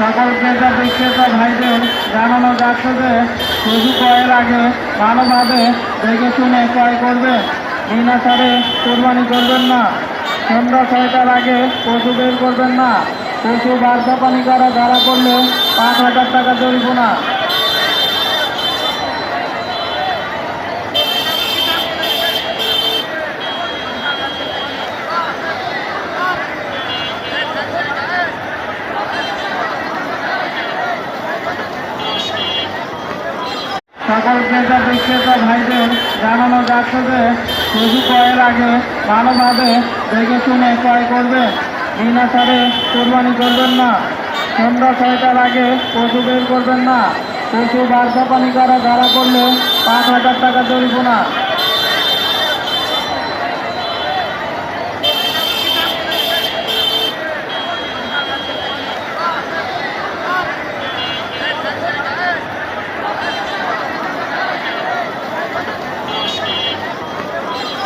সকল ক্রেতা বিক্রেতা ভাইদের জানানো যাচ্ছে যে পশু ক্রয়ের আগে ভালোভাবে দেখে শুনে ক্রয় করবে। বিনা সারে কোরবানি করবেন না। সন্ধ্যা ছয়টার আগে পশু বের করবেন না। পশু বার্ধা পানি করা, যারা করলে পাঁচ হাজার টাকা জরিমানা। সকল ক্রেতা বিক্রেতা ভাইদের জানানো যাচ্ছে যে পশু ক্রয়ের আগে ভালোভাবে দেখে শুনে ক্রয় করবে। বিনা সারে কোরবানি করবেন না। সন্ধ্যা ছয়টার আগে পশু বের করবেন না। পশু বার্ধা পানি করা যারা করলে পাঁচ হাজার টাকা জরিমানা।